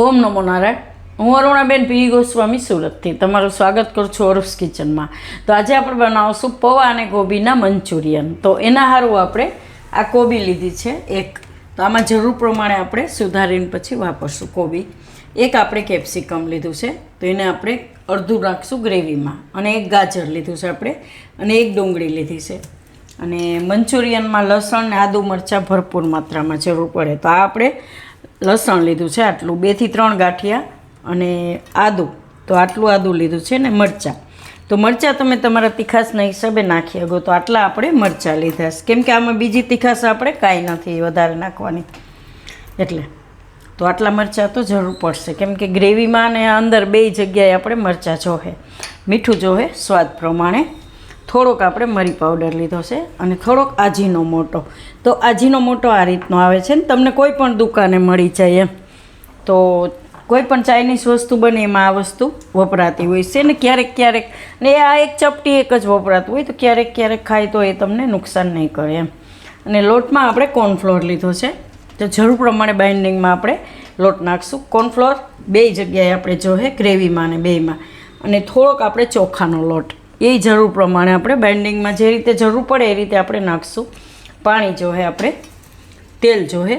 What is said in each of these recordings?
ઓમ નમો નારાયણ. હું અરુણાબેન પી. ગોસ્વામી સુરતથી. તમારું સ્વાગત કરું છું અરુસ કિચનમાં. તો આજે આપણે બનાવશું પૌવા અને ગોબીના મંચુરિયન. તો એના સારું આપણે આ કોબી લીધી છે એક. તો આમાં જરૂર પ્રમાણે આપણે સુધારીને પછી વાપરશું કોબી. એક આપણે કેપ્સિકમ લીધું છે. તો એને આપણે અડધું રાખશું ગ્રેવીમાં. અને એક ગાજર લીધું છે આપણે. અને એક ડુંગળી લીધી છે. અને મંચુરિયનમાં લસણ ને આદુ મરચાં ભરપૂર માત્રામાં જરૂર પડે. તો આ આપણે લસણ લીધું છે આટલું. બેથી ત્રણ ગાંઠિયા અને આદું. તો આટલું આદું લીધું છે ને મરચાં. તો મરચાં તમે તમારા તીખાસના હિસાબે નાખી શકો. તો આટલા આપણે મરચાં લીધા છે. કેમ કે આમાં બીજી તીખાસ આપણે કાંઈ નથી, વધારે નાખવાની. એટલે. તો આટલા મરચાં તો જરૂર પડશે. કેમ કે ગ્રેવીમાં ને અંદર બે જગ્યાએ આપણે મરચાં જોહે. મીઠું જોહે, સ્વાદ પ્રમાણે થોડોક આપણે મરી પાવડર લીધો છે અને થોડોક આજીનો મોટો. તો આજીનો મોટો આ રીતનો આવે છે ને, તમને કોઈ પણ દુકાને મળી જાય એમ. તો કોઈ પણ ચાઇનીઝ વસ્તુ બને એમાં આ વસ્તુ વપરાતી હોય છે ને, ક્યારેક ક્યારેક, ને આ એક ચપટી એક જ વપરાતું હોય તો ક્યારેક ક્યારેક ખાય તો એ તમને નુકસાન નહીં કરે એમ. અને લોટમાં આપણે કોર્નફ્લોર લીધો છે. તો જરૂર પ્રમાણે બાઇન્ડિંગમાં આપણે લોટ નાખશું. કોર્નફ્લોર બે જગ્યાએ આપણે જોહે ગ્રેવીમાં અને બેયમાં. અને થોડોક આપણે ચોખાનો લોટ. એ જરૂર પ્રમાણે આપણે બેન્ડિંગમાં જે રીતે જરૂર પડે એ રીતે આપણે નાખશું. પાણી જોહે આપણે, તેલ જોહે,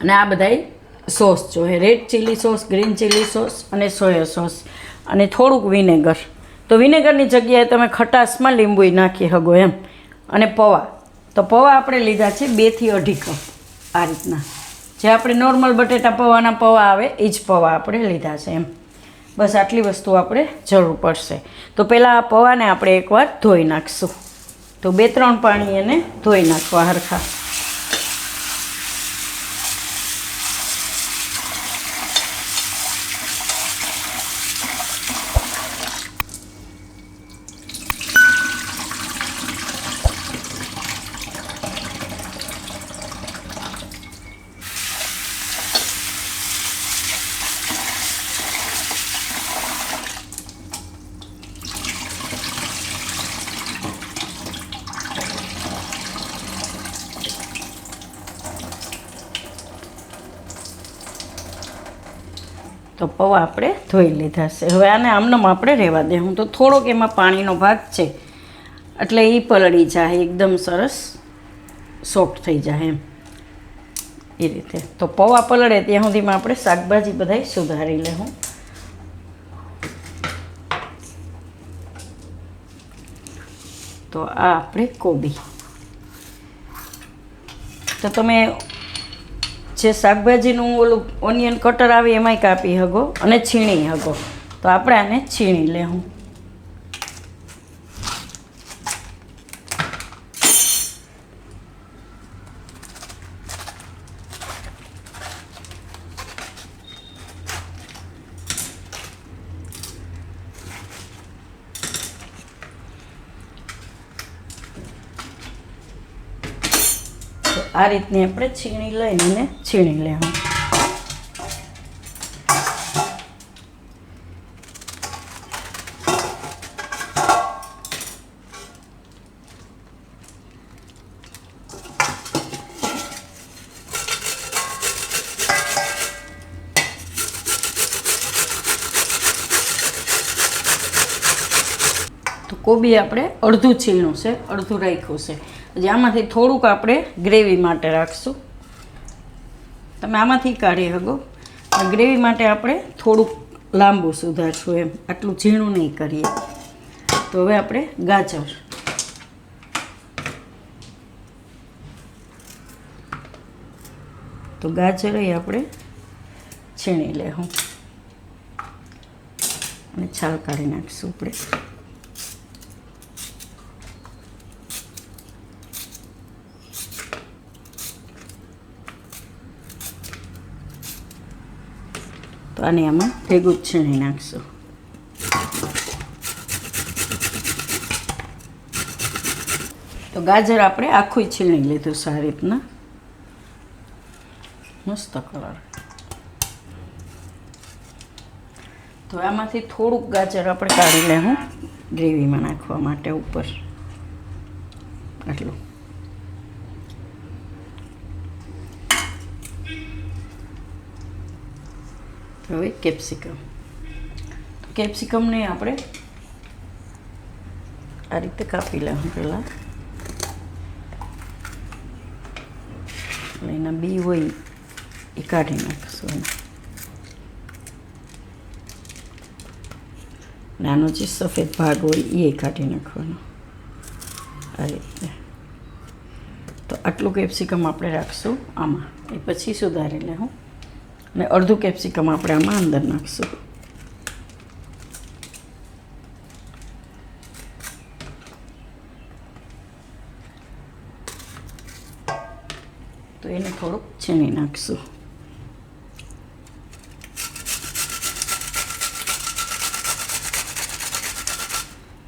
અને આ બધાય sauce જોહે. Red chilli sauce green chilli sauce અને સોયા સોસ અને થોડુંક વિનેગર તો વિનેગરની જગ્યાએ તમે ખટાશમાં લીંબુ નાખી શકો એમ. અને પૌવા. તો પૌવા આપણે લીધા છે બેથી અઢી કપ આ રીતના. જે આપણે નોર્મલ બટેટા પૌવાના પૌવા આવે એ જ પૌવા આપણે લીધા છે એમ. બસ આટલી વસ્તુ આપણે જરૂર પડશે. તો પહેલાં આ પૌવાને આપણે એકવાર ધોઈ નાખશું. તો બે ત્રણ પાણી એને ધોઈ નાખવા હરખા. પૌવા આપણે ધોઈ લીધા છે. હવે આને આમનામ આપણે રહેવા દે. હું તો થોડોક એમાં પાણીનો ભાગ છે. એટલે એ પલળી જાય, એકદમ સરસ સોફ્ટ થઈ જાય એમ. એ રીતે. તો પૌવા પલળે ત્યાં સુધીમાં આપણે શાકભાજી બધાય સુધારી લેવું તો આ આપણે કોબી. તો તમે જે શાકભાજીનું ઓલું ઓનિયન કટર આવે એમાંય કાપી હગો અને છીણી હગો. તો આપણે આને છીણી લેવું આ રીતની આપણે છીણી લઈને છીણી લેવું કોબી આપણે અડધું છીણું છે, અડધું રાખ્યું છે. પછી આમાંથી થોડુંક આપણે ગ્રેવી માટે રાખશું. તમે આમાંથી કાઢી શકો. ગ્રેવી માટે આપણે થોડુંક લાંબુ સુધારશું એમ. આટલું ઝીણું નહીં કરીએ. તો હવે આપણે ગાજર. તો ગાજર આપણે છીણી લેવું અને છાલ કાઢી નાખીશું આપણે. તો આને આમાં ભેગું જ છીણી નાખશું. તો ગાજર આપણે આખું છીણી લીધું સારી રીતના. મસ્ત કલર તો આમાંથી થોડુંક ગાજર આપણે કાઢી લેવું ગ્રેવીમાં નાખવા માટે ઉપર. આટલું. હવે કેપ્સિકમ કેપ્સિકમને આપણે આ રીતે કાપી લેવું પહેલાં. એટલે એના બી હોય એ કાઢી નાખીશું. નાનો જે સફેદ ભાગ હોય એ કાઢી નાખવાનો. આ રીતે. તો આટલું કેપ્સિકમ આપણે રાખશું આમાં. એ પછી સુધારી લેવું. અને અડધું કેપ્સિકમ આપણે આમાં અંદર નાખશું. તો એને થોડુંક છીણી નાખીશું.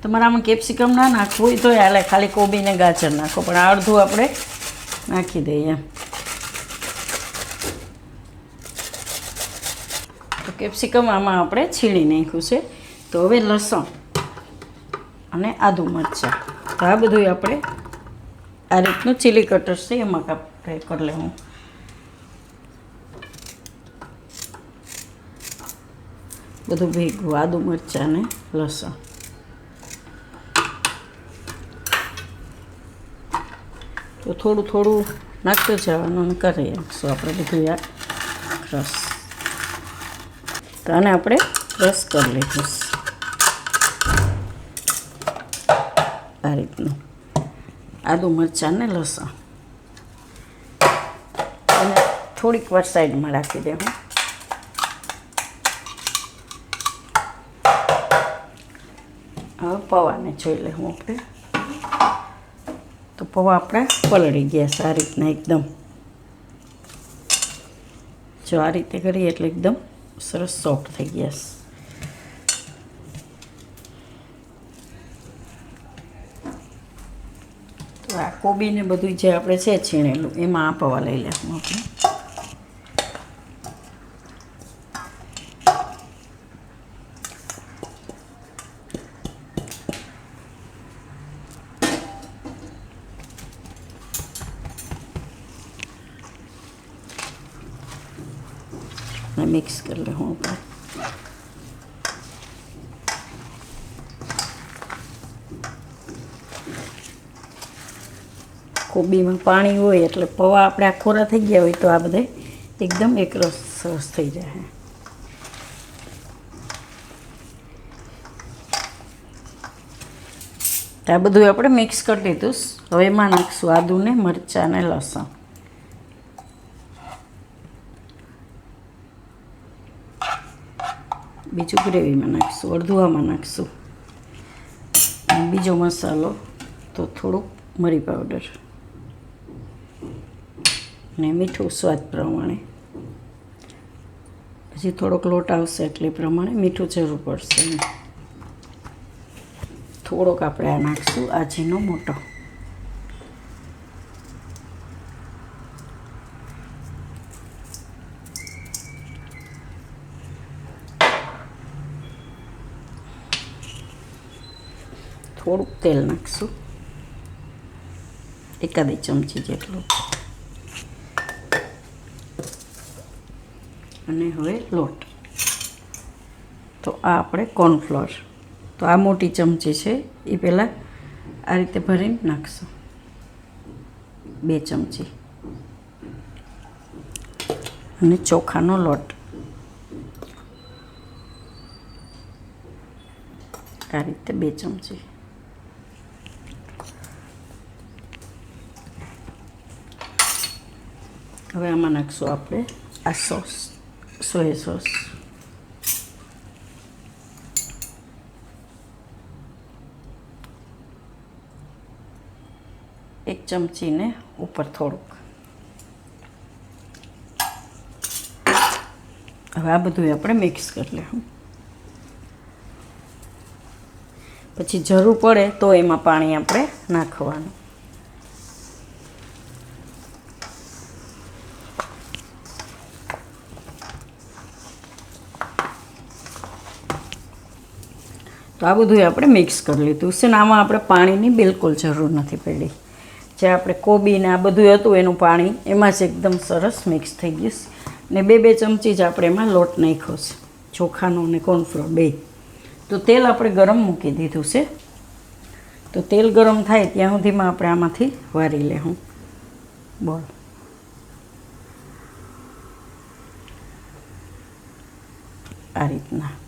તમારે આમાં કેપ્સિકમ ના નાખવું હોય તો હાલે, ખાલી કોબીને ગાજર નાખો, પણ અડધું આપણે નાખી દઈએ એમ તો કેપ્સિકમ આમાં આપણે છીણી નાખ્યું છે. તો હવે લસણ અને આદુ મરચાં. તો આ બધું આપણે આ રીતનું ચીલી કટર છે, એમાં આપણે કરી લેવું. બધું ભેગું, આદુ મરચાં ને લસણ. તો થોડું થોડું નાખતું જવાનું અને કરીએ શું આપણે બધું યાદ રસ તો આને આપણે રસ કરી લઈશું. આ રીતનું. આદુ મરચાં ને લસણ. અને થોડીક વાર સાઈડમાં રાખી દેવું હવે પૌવાને જોઈ લેવું આપણે. તો પૌવા આપણે પલળી ગયા છે આ રીતના એકદમ. જો આ રીતે કરીએ એટલે એકદમ સરસ સોફ્ટ થઈ ગયા છે તો આ કોબી ને બધું જે આપણે છે છીણેલું, એમાં આ પૌવા લઈ લેવું આપણે મિક્સ કરી લેવું ઉપર કોબીમાં પાણી હોય એટલે પૌવા આપણે આ ખોરા થઈ ગયા હોય તો આ બધે એકદમ એકરસ સરસ થઈ જાય. આ બધું આપણે મિક્સ કરી દીધું હવે એમાં નાખશું આદુને, મરચાં ને લસણ. બીજું ગ્રેવીમાં નાખીશું અડધુઆમાં નાખીશું. બીજો મસાલો તો થોડુંક મરી પાવડર ને મીઠું સ્વાદ પ્રમાણે. પછી થોડોક લોટ આવશે એટલે પ્રમાણે મીઠું જરૂર પડશે. થોડોક આપણે આ નાખીશું આજીનો મોટો. થોડુંક તેલ નાખશું. એકાદી ચમચી જેટલું. અને હવે લોટ. તો આ આપણે કોર્નફ્લોર. તો આ મોટી ચમચી છે, એ પહેલાં આ રીતે ભરીને નાખશું. બે ચમચી. અને ચોખાનો લોટ. આ રીતે બે ચમચી. હવે આમાં નાખશું આપણે આ સોસ, સોયા સોસ. એક ચમચીને ઉપર થોડુંક. હવે આ બધું આપણે મિક્સ કરી લેવું પછી જરૂર પડે તો એમાં પાણી આપણે નાખવાનું. આ બધું આપણે મિક્સ કરી લીધું. છે ને આમાં આપણે પાણીની બિલકુલ જરૂર નથી પડી. જે આપણે કોબી ને આ બધું હતું એનું પાણી, એમાં જ એકદમ સરસ મિક્સ થઈ ગયું છે. ને બે બે ચમચી જ આપણે એમાં લોટ નાખ્યો છે. ચોખાનો અને કોર્નફ્લોર, બે. તો તેલ આપણે ગરમ મૂકી દીધું છે. તો તેલ ગરમ થાય ત્યાં સુધીમાં આપણે આમાંથી વારી લેવું બોલ. આ રીતના.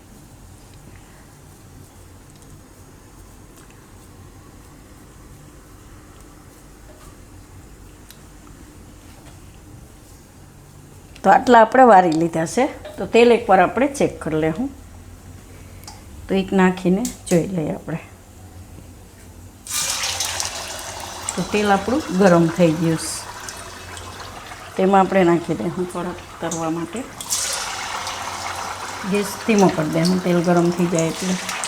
તો આટલા આપણે વારી લીધા છે. તો તેલ એકવાર આપણે ચેક કરી લેવું તો એક નાખીને જોઈ લઈએ આપણે. તો તેલ આપણું ગરમ થઈ ગયું છે. તેમાં આપણે નાખી દઈશું થોડાક તરવા માટે. ગેસ ધીમો કરી દે તેલ ગરમ થઈ જાય એટલે.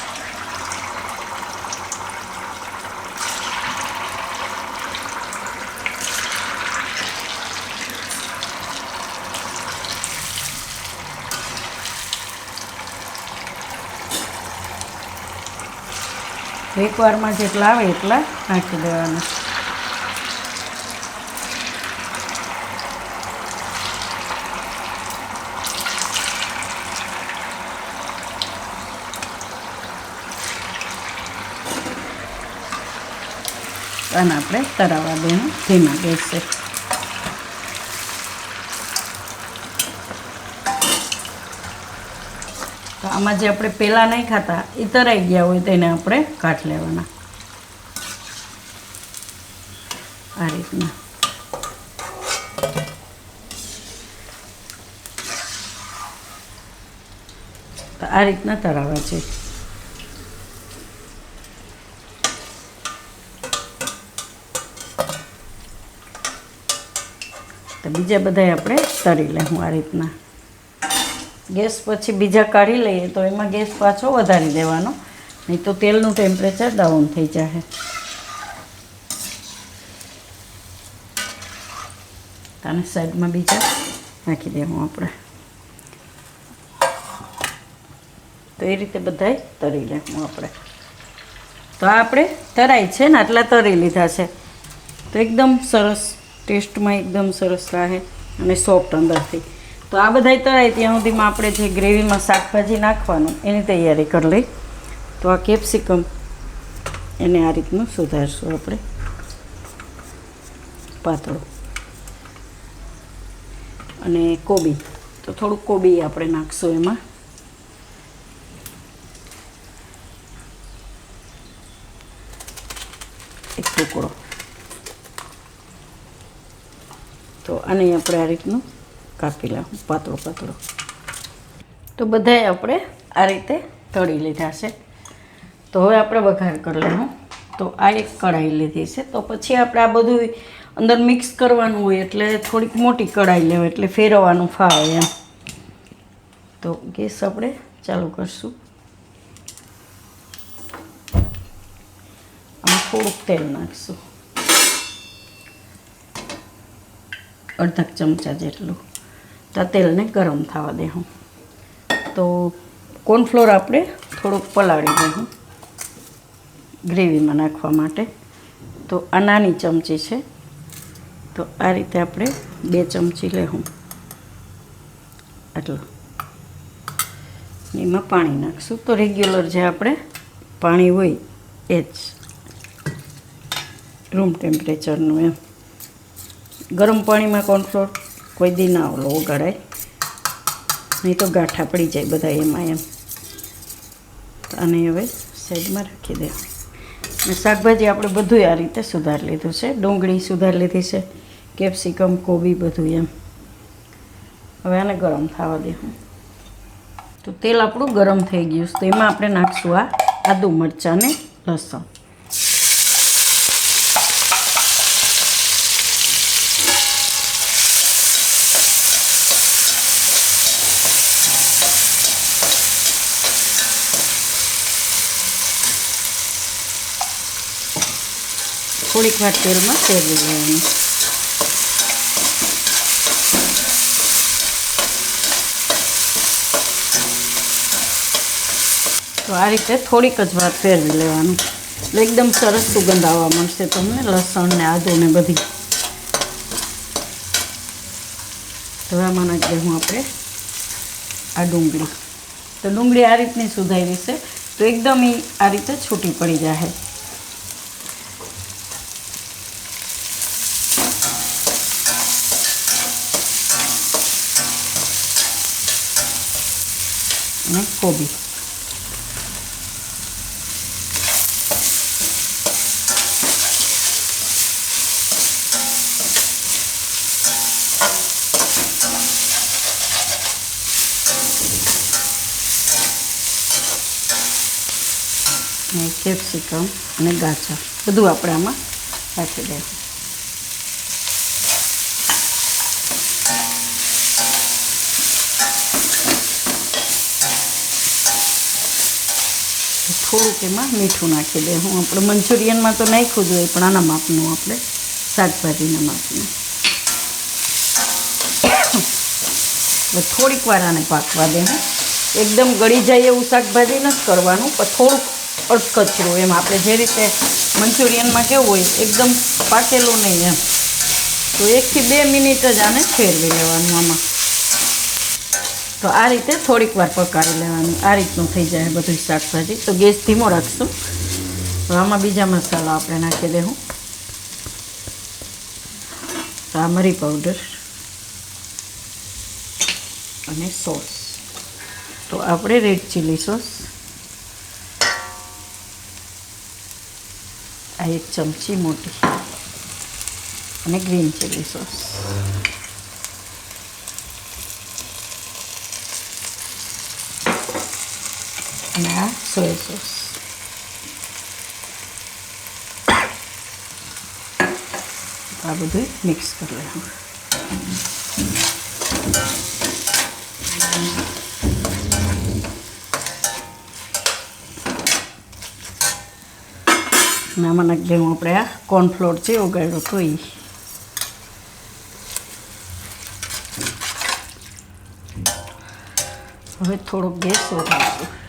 એકવારમાં જેટલા આવે એટલા નાખી દેવાના. અને આપણે તરાવા દેવું ધીમા ગેસે. આમાં જે આપણે પહેલાં નહીં ખાતા એ તરાઈ ગયા હોય તેને આપણે કાઢ લેવાના. આ રીતના. આ રીતના તરાવા છે. તો બીજા બધા આપણે તરી લેવું આ રીતના. ગેસ પછી બીજા કાઢી લઈએ તો એમાં ગેસ પાછો વધારી દેવાનો. નહીં તો તેલનું ટેમ્પરેચર ડાઉન થઈ જાય અને સાઈડમાં બીજા નાખી દેવું આપણે. તો એ રીતે બધાય તરી લેવું આપણે. તો આપણે તરાય છે ને, આટલા તરી લીધા છે. તો એકદમ સરસ ટેસ્ટમાં એકદમ સરસ રહે અને સોફ્ટ અંદરથી. તો આ બધા તળાય ત્યાં સુધીમાં આપણે જે ગ્રેવીમાં શાકભાજી નાખવાનું, એની તૈયારી કરી લઈ. તો આ કેપ્સિકમ એને આ રીતનું સુધારશું આપણે. પાતળું. અને કોબી. તો થોડુંક કોબી આપણે નાખશું એમાં. એક ટુકડો. તો આને આપણે આ રીતનું કાપી લઉં પાતળો પાતળો. તો બધાએ આપણે આ રીતે તળી લીધા છે. તો હવે આપણે વઘાર કરી લેવું તો આ એક કઢાઈ લીધી છે. તો પછી આપણે આ બધું અંદર મિક્સ કરવાનું હોય એટલે થોડીક મોટી કઢાઈ લેવાય એટલે ફેરવવાનું ફાવે એમ. તો ગેસ આપણે ચાલુ કરશું. આમાં થોડુંક તેલ નાખશું. અડધા ચમચા જેટલું. તો તેલને ગરમ થવા દેવું તો કોર્નફ્લોર આપણે થોડુંક પલાળી દઉં ગ્રેવીમાં નાખવા માટે. તો આ નાની ચમચી છે. તો આ રીતે આપણે બે ચમચી લેવું આટલું. એમાં પાણી નાખશું. તો રેગ્યુલર જે આપણે પાણી હોય એ જ રૂમ ટેમ્પરેચરનું એમ. ગરમ પાણીમાં કોર્નફ્લોર કોઈ દી ના ઓલો ઓગાળાય નહીં તો ગાંઠા પડી જાય બધા એમાં એમ. અને હવે સાઈડમાં રાખી દે. શાકભાજી આપણે બધું આ રીતે સુધારી લીધું છે. ડુંગળી સુધારી લીધી છે. કેપ્સિકમ, કોબી બધું એમ. હવે આને ગરમ થવા દેવું તો તેલ આપણું ગરમ થઈ ગયું છે. તો એમાં આપણે નાખશું આ આદુ મરચાં ને લસણ. થોડીક વાર તેલમાં ફેરવી લેવાનું તો આ રીતે થોડીક જ વાર ફેરવી લેવાનું. એટલે એકદમ સરસ સુગંધ આવવા મળશે તમને, લસણ ને આદુ ને બધી. ધોવામાં નાખી હું આપણે આ ડુંગળી. તો ડુંગળી આ રીતની સુધારી છે, તો એકદમ એ આ રીતે છૂટી પડી જાય અને કોબી અને કેપ્સિકમ અને ગાજર બધું આપણે આમાં નાખી દઈશું થોડુંક એમાં મીઠું નાખી દે. હું આપણે મંચુરિયનમાં તો નાખ્યું જ હોય, પણ આના માપનું આપણે શાકભાજીના માપનું. એટલે થોડીક વાર આને પાકવા દે, હું. એકદમ ગળી જાય એવું શાકભાજી નથી કરવાનું, પણ થોડુંક અડકચરું એમ. આપણે જે રીતે મંચુરિયનમાં કેવું હોય, એકદમ પાકેલું નહીં એમ. તો એકથી બે મિનિટ જ આને ફેરવી લેવાનું આમાં. તો આ રીતે થોડીક વાર પકાવી લેવાનું. આ રીતનું થઈ જાય બધું શાકભાજી. તો ગેસ ધીમો રાખશું. તો આમાં બીજા મસાલા આપણે નાખી દેવું તામરી મરી પાવડર અને સોસ તો આપણે રેડ ચીલી સોસ આ એક ચમચી મોટી, અને ગ્રીન ચીલી સોસ અને આ સોયા સોસ આ બધું મિક્સ કરી લેવાનું આમાં નાખી દઉં આપણે આ કોર્નફ્લોર છે ઉગાડ્યો હતો એ હવે થોડોક ગેસ વધારશું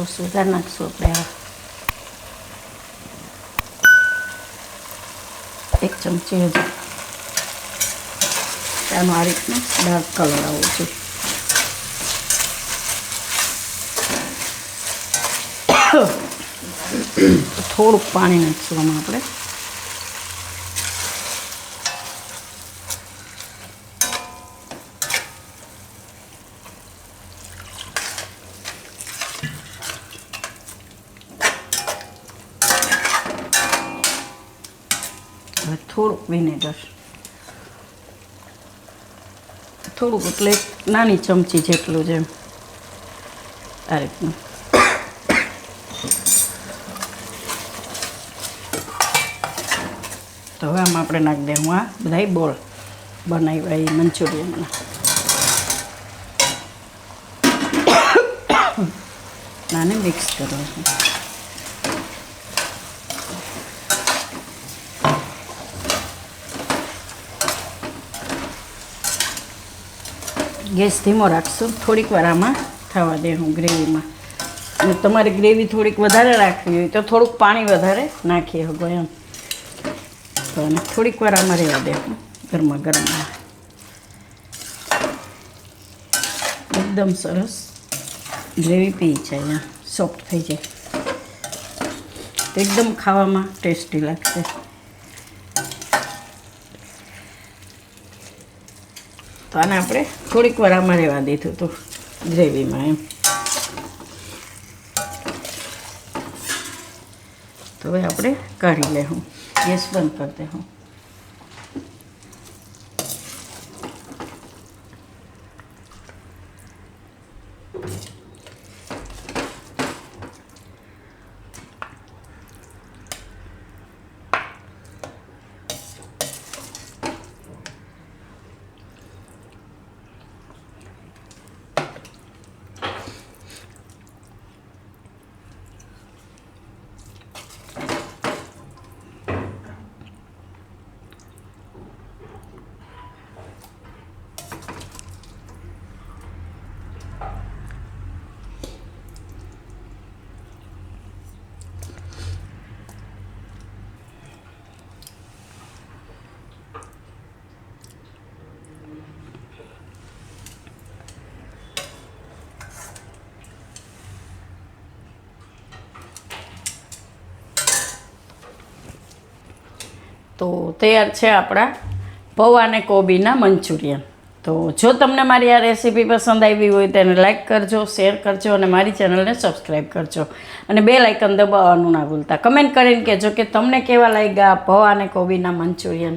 થોડોક સોસ નાખશું આપણે એક ચમચી હજુ. ત્યાંનો આ રીતનો ડાર્ક કલર આવો છે. થોડુંક પાણી નાખશું આમાં આપણે હવે થોડુંક વિનેગર. થોડુંક એટલે નાની ચમચી જેટલું જેમ આ રીતનું. તો હવે આમાં આપણે નાખી દે હું આ બધા બોલ બનાવ્યા એ મંચુરિયનના. નાને મિક્સ કરવા ગેસ ધીમો રાખશું. થોડીક વાર આમાં થવા દે હું ગ્રેવીમાં. અને તમારે ગ્રેવી થોડીક વધારે રાખવી હોય તો થોડુંક પાણી વધારે નાખીએ હગો એમ. તો અને થોડીક વાર આમાં રહેવા દે ગરમા ગરમા. એકદમ સરસ ગ્રેવી પી જાય એમ. સોફ્ટ થઈ જાય. એકદમ ખાવામાં ટેસ્ટી લાગશે. તો આને આપણે થોડીક વાર આમાં રહેવા દીધું હતું, ગ્રેવીમાં એમ. તો હવે આપણે કાઢી લેવું ગેસ બંધ કરી દેવું તો તૈયાર છે આપણા પૌવા અને કોબીના મંચુરિયન. તો જો તમને મારી આ રેસીપી પસંદ આવી હોય તેને લાઇક કરજો, શેર કરજો અને મારી ચેનલને સબસ્ક્રાઈબ કરજો. અને બે લાઇકન દબાવવાનું ના ભૂલતા. કમેન્ટ કરીને કહેજો કે તમને કેવા લાગ્યા પૌવા અને કોબીના મંચુરિયન.